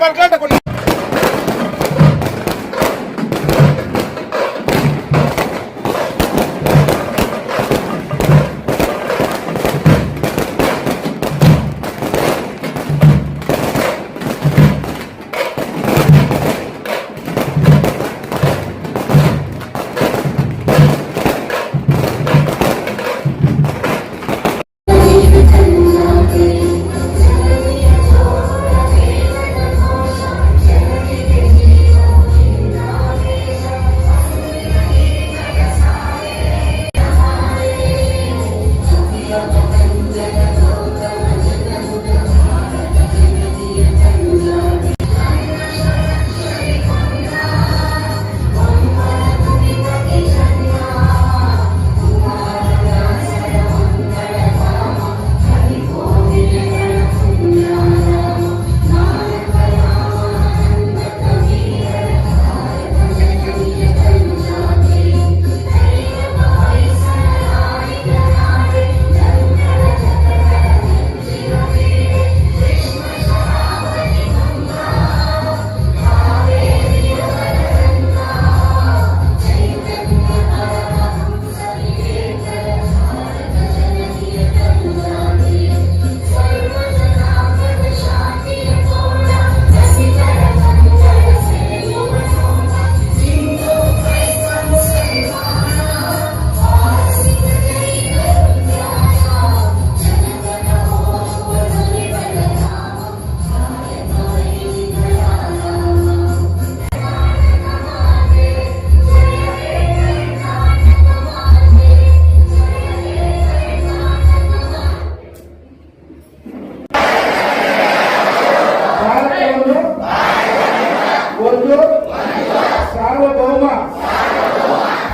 ಕರ್ನಾಟಕ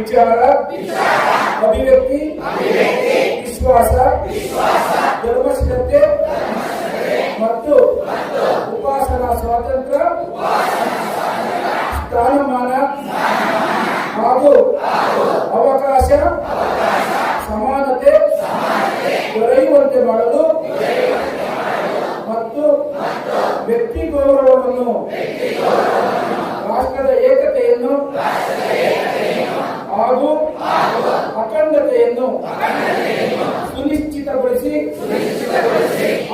ವಿಚಾರ, ಅಭಿವ್ಯಕ್ತಿ, ವಿಶ್ವಾಸ, ಧರ್ಮಶ್ರದ್ಧೆ ಮತ್ತು ಉಪಾಸನಾ ಸ್ವಾತಂತ್ರ್ಯ, ಸ್ಥಾನಮಾನ ಹಾಗೂ ಅವಕಾಶ, ಸಮಾನತೆ ದೊರೆಯುವಂತೆ ಮಾಡಲು ಮತ್ತು ವ್ಯಕ್ತಿ ಗೌರವವನ್ನು ರಾಷ್ಟ್ರದ ಏಕತೆಯನ್ನು ಹಾಗೂ ಅಖಂಡತೆಯನ್ನು ಸುನಿಶ್ಚಿತಗೊಳಿಸಿ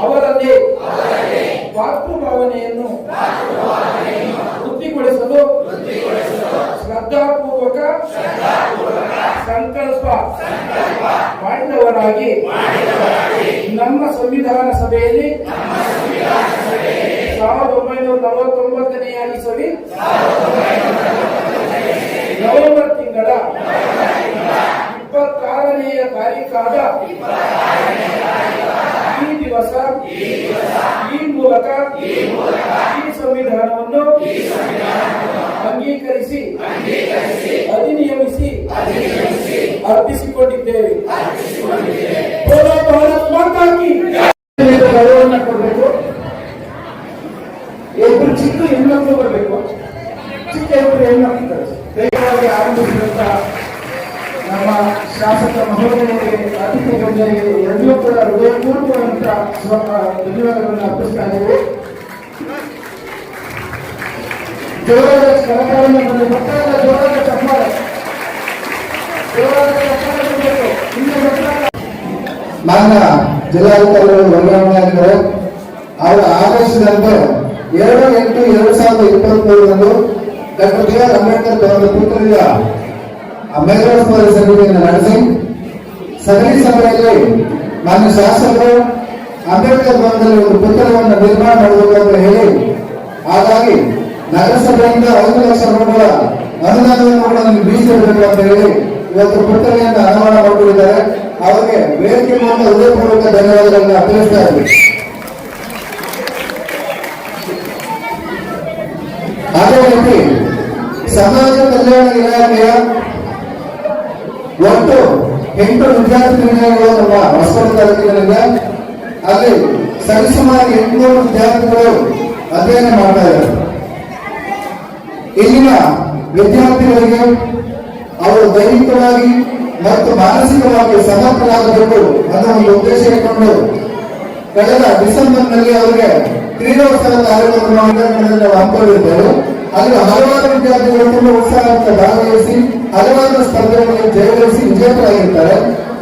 ಅವರಲ್ಲಿ ಮಾತೃಭಾವನೆಯನ್ನು ವೃದ್ಧಿಗೊಳಿಸಲು ಶ್ರದ್ಧಾಪೂರ್ವಕ ಸಂಕಲ್ಪ ಮಾಡಿದವರಾಗಿ ನಮ್ಮ ಸಂವಿಧಾನ ಸಭೆಯಲ್ಲಿ ಸಾವಿರದ ಒಂಬೈನೂರ ನಲವತ್ತೊಂಬತ್ತನೆಯ ಇಸವಿ ನವೆಂಬರ್ ಇಪ್ಪತ್ತಾರನೆಯ ತಾರೀಕಾದ ಈ ದಿವಸ ಈ ಮೂಲಕ ಈ ಸಂವಿಧಾನವನ್ನು ಅಂಗೀಕರಿಸಿ ಅಧಿನಿಯಮಿಸಿ ಅರ್ಪಿಸಿಕೊಂಡಿದ್ದೇವೆ. ಧನ್ಯವಾದಗಳನ್ನು ಅರ್ಪಿಸ್ತಾ ಇದ್ದೇವೆ ಜೋರಾದ ಕರಕಾರವನ್ನು ಬರಲಿ ಮಕ್ಕಳ ಜೋರಾದ ಚಪ್ಪಾಳೆ ಜೋರಾದ ಚಪ್ಪಾಳೆ ಕೊಡಬೇಕು ಇನ್ನು ಮಕ್ಕಳ ಮಾನ್ಯ ಜಿಲ್ಲಾಧಿಕಾರಿಗಳು ವರ್ಗಾವಣೆ ಆಗಿದ್ದಾರೆ ಅವರ ಆದೇಶದಂತೆ ಎರಡು ಎಂಟು ಎರಡು ಸಾವಿರದ ಇಪ್ಪತ್ಮೂರರಂದು ಡಾಕ್ಟರ್ ಬಿ ಆರ್ ಅಂಬೇಡ್ಕರ್ ಅವರ ಪುತ್ರರಿಂದ ಮೇಘೋತ್ಸವ ಸಮಿತಿಯನ್ನು ನಡೆಸಿ ಸದರಿ ಸಭೆಯಲ್ಲಿ ಮಾನ್ಯ ಶಾಸಕರು ಅಂಬೇಡ್ಕರ್ ಭವನದಲ್ಲಿ ಒಂದು ಪುತ್ತಳವನ್ನು ನಿರ್ಮಾಣ ಮಾಡಬೇಕು ಅಂತ ಹೇಳಿ, ಹಾಗಾಗಿ ನಗರಸಭೆಯಿಂದ ಐದು ಲಕ್ಷ ರೂಪಾಯಿಗಳ ಅನುದಾನವನ್ನು ಕೂಡ ನಮಗೆ ಮೀಸಲಿಡಬೇಕು ಅಂತ ಹೇಳಿ ಇವತ್ತು ಪುಸ್ತಕವನ್ನು ಅನುಮಾನ ಮಾಡಿಕೊಂಡಿದ್ದಾರೆ. ಅವರಿಗೆ ಬೇಡಿಕೆ ಮೂಲಕ ಹೃದಯಪೂರ್ವಕ ಧನ್ಯವಾದಗಳನ್ನು ಅರ್ಪಿಸ್ತಾ ಇದ್ದೀವಿ ರೀತಿ ಸಮಾಜ ಕಲ್ಯಾಣ ಇಲಾಖೆಯ ಒಟ್ಟು ಎಂಟು ವಿದ್ಯಾರ್ಥಿ ನಿಲಯಗಳು ನಮ್ಮ ಹೊಸಕೋಟೆ ತಾಲೂಕಿನಲ್ಲಿದೆ. ಅಲ್ಲಿ ಸರಿಸುಮಾರು ಎಂಟುನೂರು ವಿದ್ಯಾರ್ಥಿಗಳು ಅಧ್ಯಯನ ಮಾಡ್ತಾ ಇದ್ದಾರೆ. ಇಲ್ಲಿನ ವಿದ್ಯಾರ್ಥಿಗಳಿಗೆ ಅವರು ದೈಹಿಕವಾಗಿ ಮತ್ತು ಮಾನಸಿಕವಾಗಿ ಸಮರ್ಥರಾಗಬೇಕು ಅನ್ನೋ ಒಂದು ಉದ್ದೇಶ ಇಟ್ಕೊಂಡು ಕಳೆದ ಡಿಸೆಂಬರ್ನಲ್ಲಿ ಅವರಿಗೆ ಕ್ರೀಡೋತ್ಸವ ಕಾರ್ಯಕ್ರಮವನ್ನು ನಾವು ಹಮ್ಮಿಕೊಂಡಿದ್ದೇವೆ. ಅಲ್ಲಿ ಹಲವಾರು ವಿದ್ಯಾರ್ಥಿಗಳು ತುಂಬಾ ಉತ್ಸಾಹದಿಂದ ಭಾಗವಹಿಸಿ, ಹಲವಾರು ಸ್ಪರ್ಧೆಗಳಲ್ಲಿ ಜಯಗಳಿಸಿ ವಿಜೇತರಾಗಿರ್ತಾರೆ.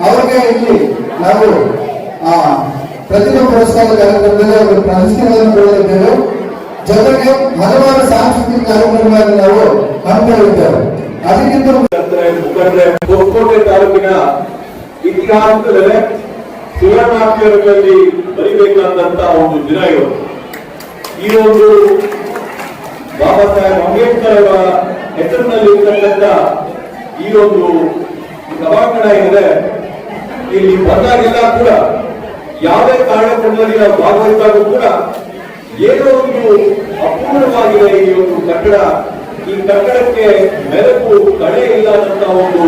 ಅವರಿಗೆ ಇಲ್ಲಿ ನಾವು, ಆ ಪ್ರತಿಭಾ ಪುರಸ್ಕಾರ ಕಾರ್ಯಕ್ರಮದಲ್ಲಿ ಅವರು ಪ್ರಶಸ್ತಿಗಳನ್ನು ಪಡೆದಿದ್ದೇವೆ ಜೊತೆಗೆ ಹಲವಾರು ಸಾಂಸ್ಕೃತಿಕ ಕಾರ್ಯಕ್ರಮಗಳನ್ನು ನಾವು ಹಮ್ಮಿಕೊಂಡಿದ್ದೇವೆ ಅದಕ್ಕಿಂತ ಮುಖಂಡ್ರೆ ಹೊಸಕೋಟೆ ತಾಲೂಕಿನ ಇತಿಹಾಸದಲ್ಲೇ ಸುವರ್ಣಾಕ್ಷರಗಳಲ್ಲಿ ಬರಿಬೇಕಾದಂತ ಒಂದು ದಿನ ಇವತ್ತು ಈ ಒಂದು ಬಾಬಾ ಸಾಹೇಬ್ ಅಂಬೇಡ್ಕರ್ ಅವರ ಹೆಸರಿನಲ್ಲಿ ಇರ್ತಕ್ಕಂಥ ಈ ಒಂದು ಸಭಾಂಗಣ ಏನಿದೆ, ಇಲ್ಲಿ ಬಂದಾಗೆಲ್ಲ ಕೂಡ ಯಾವುದೇ ಕಾರ್ಯಕ್ರಮದಲ್ಲಿ ನಾವು ಭಾಗವಹಿಸಿದಾಗ ಕೂಡ ಏನೋ ಒಂದು ಅಪೂರ್ಣವಾಗಿದೆ ಈ ಒಂದು ಕಟ್ಟಡ. ಈ ಕಟ್ಟಡಕ್ಕೆ ಮೆರಕು ಕಡೆ ಇಲ್ಲದಂತ ಒಂದು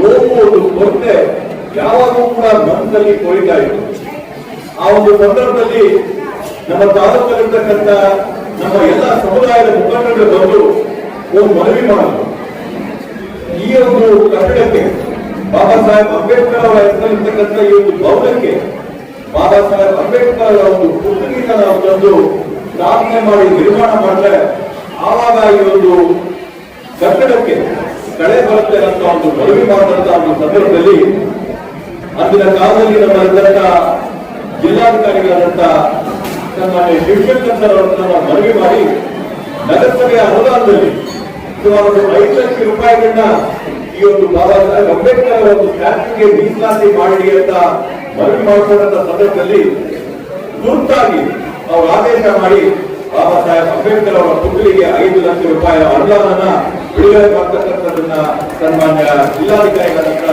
ನೋವು, ಒಂದು ಕೊರತೆ ಯಾವಾಗಲೂ ಕೂಡ ಮನಸ್ಸಲ್ಲಿ ಕೊಳಿತಾ ಇತ್ತು. ಆ ಒಂದು ಸಂದರ್ಭದಲ್ಲಿ ನಮ್ಮ ತಾಲೂಕಲ್ಲಿರ್ತಕ್ಕಂಥ ನಮ್ಮ ಎಲ್ಲ ಸಮುದಾಯದ ಮುಖಂಡರು ಬಂದು ಒಂದು ಮನವಿ ಮಾಡಿದ್ರು. ಈ ಒಂದು ಕಟ್ಟಡಕ್ಕೆ ಬಾಬಾ ಸಾಹೇಬ್ ಅಂಬೇಡ್ಕರ್ ಅವರ ಈ ಒಂದು ಭವನಕ್ಕೆ ಬಾಬಾ ಸಾಹೇಬ್ ಅಂಬೇಡ್ಕರ್ ಒಂದು ಪುಸ್ತಕದಿಂದ ನಾವು ತಂದು ಸ್ಥಾಪನೆ ಮಾಡಿ ನಿರ್ಮಾಣ ಮಾಡಿದ್ರೆ ಆವಾಗ ಈ ಒಂದು ಕಟ್ಟಡಕ್ಕೆ ಕಳೆ ಬರುತ್ತೆ ಅಂತ ಒಂದು ಮನವಿ ಮಾಡಿದಂತ ಒಂದು ಸಂದರ್ಭದಲ್ಲಿ ಅಂದಿನ ಕಾಲದಲ್ಲಿ ನಮ್ಮ ಇದ್ದಂತ ಜಿಲ್ಲಾಧಿಕಾರಿಗಳಾದಂತ ಸನ್ಮಾನ್ಯ ಶಿವಶಂಕರ್ ಮನವಿ ಮಾಡಿ ನಗರಸಭೆಯ ಅನುದಾನದಲ್ಲಿ ಸುಮಾರು ಐದು ಲಕ್ಷ ರೂಪಾಯಿಗಳನ್ನ ಒಂದು ಬಾಬಾ ಸಾಹೇಬ್ ಅಂಬೇಡ್ಕರ್ ಅವರ ಒಂದು ಸ್ಟ್ಯಾಚ್ಯೂಗೆ ಮೀಸಲಾತಿ ಮಾಡಿ ಅಂತ ಮನವಿ ಮಾಡಿಕೊಂಡಂತ ಸಂದರ್ಭದಲ್ಲಿ ತುರ್ತಾಗಿ ಅವರು ಆದೇಶ ಮಾಡಿ ಬಾಬಾ ಸಾಹೇಬ್ ಅಂಬೇಡ್ಕರ್ ಅವರ ಪುತ್ರಿಗೆ ಐದು ಲಕ್ಷ ರೂಪಾಯಿ ಅನುದಾನನ ಬಿಡುಗಡೆ ಮಾಡ್ತಕ್ಕಂಥದ್ದನ್ನ ಸನ್ಮಾನ್ಯ ಜಿಲ್ಲಾಧಿಕಾರಿಗಳಂತ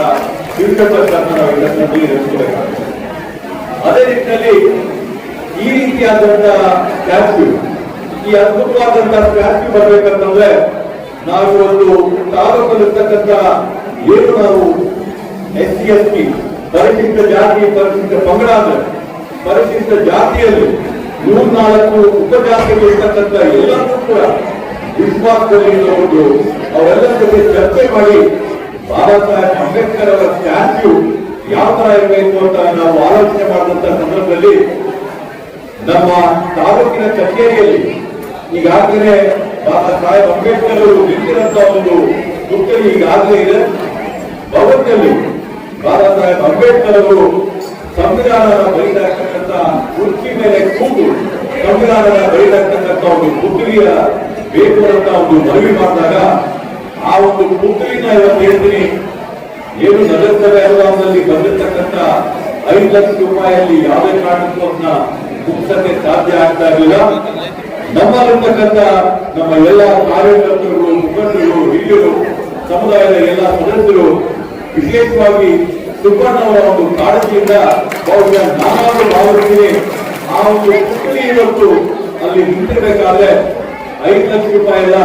ಅದೇ ನಿಟ್ಟಿನಲ್ಲಿ ಈ ರೀತಿಯಾದಂತಹ ಸ್ಟ್ಯಾಚ್ಯೂ ಈ ಅದ್ಭುತವಾದಂತಹ ಸ್ಟ್ಯಾಚ್ಯೂ ಬರ್ಬೇಕಂತಂದ್ರೆ ನಾವು ಒಂದು ತಾಲೂಕಲ್ಲಿರ್ತಕ್ಕಂಥ ಏನು ನಾವು ಎಸ್ ಸಿ ಎಸ್ ಟಿ, ಪರಿಶಿಷ್ಟ ಜಾತಿ, ಪರಿಶಿಷ್ಟ ಪಂಗಡ ಪರಿಶಿಷ್ಟ ಜಾತಿಯಲ್ಲಿ ಮೂರ್ನಾಲ್ಕು ಉಪಜಾತಿಗಳು ಇರ್ತಕ್ಕಂಥ ಎಲ್ಲರೂ ಕೂಡ ವಿಶ್ವಾಸದಲ್ಲಿ ಒಂದು ಅವರೆಲ್ಲರ ಜೊತೆ ಚರ್ಚೆ ಮಾಡಿ ಬಾಬಾ ಸಾಹೇಬ್ ಅಂಬೇಡ್ಕರ್ ಅವರ ಸ್ಟ್ಯಾಚ್ಯೂ ಯಾವ ತರ ಇರಬೇಕು ಅಂತ ನಾವು ಆಲೋಚನೆ ಮಾಡಿದಂತ ಸಂದರ್ಭದಲ್ಲಿ ನಮ್ಮ ತಾಲೂಕಿನ ಕಚೇರಿಯಲ್ಲಿ ಈಗಾಗಲೇ ಬಾಬಾ ಸಾಹೇಬ್ ಅಂಬೇಡ್ಕರ್ ಅವರು ನಿಂತಿರಂತ ಒಂದು ಗುರ್ತಲಿ ಈಗಾಗಲೇ ಇದೆ. ಭವನದಲ್ಲಿ ಬಾಬಾ ಸಾಹೇಬ್ ಅಂಬೇಡ್ಕರ್ ಅವರು ಸಂವಿಧಾನ ಬರೀತಾ ಇರ್ತಕ್ಕಂಥ ಕುರ್ಚಿ ಮೇಲೆ ಕೂತು ಸಂವಿಧಾನದ ಬರೀತಾ ಇರ್ತಕ್ಕಂಥ ಒಂದು ಪುತ್ರಿಯ ಬೇಕು ಅಂತ ಒಂದು ಮನವಿ ಮಾಡಿದಾಗ ಆ ಒಂದು ಪುತ್ರಿನ ಇವತ್ತು ಹೇಳ್ತೀನಿ. ಏನು ನಗರಸಭೆ ಅನುದಾನದಲ್ಲಿ ಬಂದಿರತಕ್ಕಂಥ ಐದು ಲಕ್ಷ ರೂಪಾಯಿಯಲ್ಲಿ ಯಾವುದೇ ಕಾರಣಕ್ಕೂ ಅದನ್ನ ಮುಗಿಸಕ್ಕೆ ಸಾಧ್ಯ ಆಗ್ತಾ ಇರಲಿಲ್ಲ. ನಮ್ಮಲ್ಲಿರ್ತಕ್ಕಂಥ ನಮ್ಮ ಎಲ್ಲ ಕಾರ್ಯಕರ್ತರು, ಮುಖಂಡರು, ಹಿರಿಯರು, ಸಮುದಾಯದ ಎಲ್ಲ ಸದಸ್ಯರು, ವಿಶೇಷವಾಗಿ ಸುಬ್ಬಣ್ಣವರ ಒಂದು ಕಾಳಜಿಯಿಂದ ಬಹುಶಃ ನಾನಾದ್ರೂ ಭಾವಿಸ್ತೀನಿ ಆ ಒಂದು ಪುತ್ರಿ ಇವತ್ತು ಅಲ್ಲಿ ನಿಂತಿರ್ಬೇಕಾದ್ರೆ ಐದು ಲಕ್ಷ ರೂಪಾಯಿ ಅಲ್ಲ,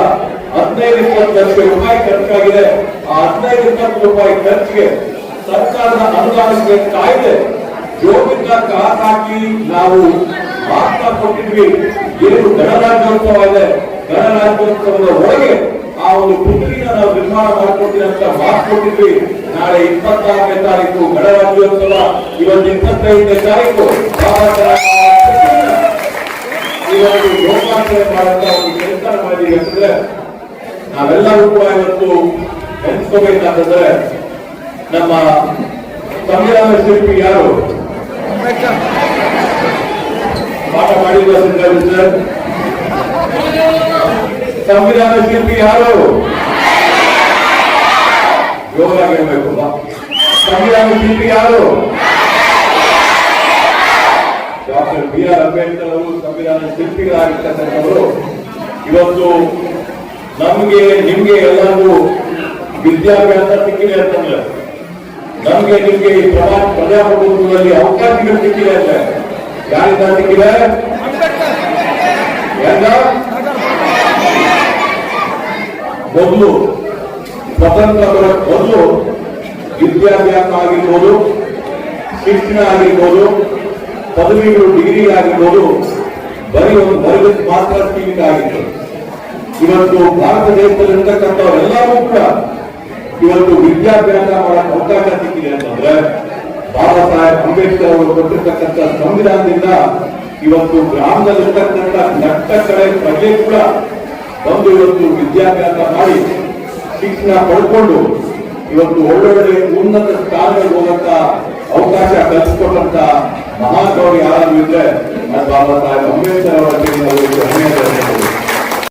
ಹದಿನೈದು ಇಪ್ಪತ್ತು ಲಕ್ಷ ರೂಪಾಯಿ ಖರ್ಚಾಗಿದೆ. ಆ ಹದಿನೈದು ಇಪ್ಪತ್ತು ರೂಪಾಯಿ ಖರ್ಚಿಗೆ ಸರ್ಕಾರದ ಅನುದಾನಕ್ಕೆ ಕಾಯ್ದೆ ಜೋಬಿಂದ ಕಾಸು ಹಾಕಿ ನಾವು ಮಾತ್ರ ಕೊಟ್ಟಿದ್ವಿ. ಏನು ಗಣರಾಜ್ಯೋತ್ಸವ ಇದೆ ಗಣರಾಜ್ಯೋತ್ಸವದ ಒಳಗೆ ಆ ಒಂದು ಪುತ್ರಿನ ನಾವು ನಿರ್ಮಾಣ ಮಾಡಿಕೊಟ್ಟಿದೆ ಅಂತ ಮಾತು ಕೊಟ್ಟಿದ್ವಿ. ನಾಳೆ ಇಪ್ಪತ್ತಾರನೇ ತಾರೀಕು ಗಣರಾಜ್ಯೋತ್ಸವ. ಇವತ್ತು ಇಪ್ಪತ್ತೈದನೇ ತಾರೀಕು ಇವತ್ತು ಲೋಕಾರ್ಪಣೆ ಮಾಡುವಂತ ಒಂದು ಕೆಲಸ ಮಾಡಿದೀವಿ ಅಂತಂದ್ರೆ ನಾವೆಲ್ಲರೂ ಕೂಡ ಇವತ್ತು ನೆನೆಸ್ಕೋಬೇಕಾದ್ರೆ ನಮ್ಮ ಸಂವಿಧಾನ ಶಿಲ್ಪಿ ಯಾರು? ಪಾಠ ಮಾಡಿರುವ ಸಿದ್ಧಾರ್ಥ ಸರ್ ಸಂವಿಧಾನ ಶಿಲ್ಪಿ ಯಾರು ಜೋರಾಗಿರ್ಬೇಕು ಸಂವಿಧಾನ ಶಿಲ್ಪಿ ಯಾರು ಡಾಕ್ಟರ್ ಬಿ ಆರ್ ಅಂಬೇಡ್ಕರ್ ಅವರು ಸಂವಿಧಾನ ಶಿಲ್ಪಿಗಳಾಗಿರ್ತಕ್ಕಂಥವರು ಇವತ್ತು ನಮ್ಗೆ ನಿಮ್ಗೆ ಎಲ್ಲರಿಗೂ ವಿದ್ಯಾಭ್ಯಾಸ ಸಿಕ್ಕಿದೆ ಅಂತಂದ್ರೆ ನಮ್ಗೆ ನಿಮ್ಗೆ ಈ ಪ್ರಜಾ ಪ್ರಜಾಪ್ರಭುತ್ವದಲ್ಲಿ ಅವಕಾಶಗಳು ಸಿಕ್ಕಿದೆ ಅಂತ. ಯಾರಿಂದ ಸಿಕ್ಕಿದೆ ಮೊದಲು, ಸ್ವತಂತ್ರ ಮೊದಲು ವಿದ್ಯಾಭ್ಯಾಸ ಆಗಿರ್ಬೋದು, ಶಿಕ್ಷಣ ಆಗಿರ್ಬೋದು, ಪದವಿಗಳು ಡಿಗ್ರಿ ಆಗಿರ್ಬೋದು, ಬರೀ ಒಂದು ವರ್ಗಕ್ಕೆ ಮಾತ್ರ ಸೀಮಿತ ಆಗಿತ್ತು. ಇವತ್ತು ಭಾರತ ದೇಶದಲ್ಲಿರ್ತಕ್ಕಂಥವರೆಲ್ಲರೂ ಕೂಡ ಇವತ್ತು ವಿದ್ಯಾಭ್ಯಾಸ ಮಾಡಕ್ಕೆ ಅವಕಾಶ ಸಿಕ್ಕಿದೆ ಅಂತಂದ್ರೆ ಬಾಬಾ ಸಾಹೇಬ್ ಅಂಬೇಡ್ಕರ್ ಅವರು ಕೊಟ್ಟಿರ್ತಕ್ಕಂಥ ಸಂವಿಧಾನದಿಂದ ಇವತ್ತು ಗ್ರಾಮದಲ್ಲಿರ್ತಕ್ಕಂಥ ನಟ್ಟ ಕಡೆ ಪ್ರಜೆ ಕೂಡ ಬಂದು ಇವತ್ತು ವಿದ್ಯಾಭ್ಯಾಸ ಮಾಡಿ ಶಿಕ್ಷಣ ಪಡ್ಕೊಂಡು ಇವತ್ತು ಒಳ್ಳೊಳ್ಳೆ ಉನ್ನತ ಸ್ಥಾನಗಳಿಗೆ ಹೋಗಂತ ಅವಕಾಶ ಕಲ್ಪಿಸಿಕೊಟ್ಟಂತ ಮಹಾಗೌರಿ ಯಾರಾದ್ರೂ ಇದ್ರೆ ಬಾಬಾ ಸಾಹೇಬ್ ಅಂಬೇಡ್ಕರ್ ಅವರ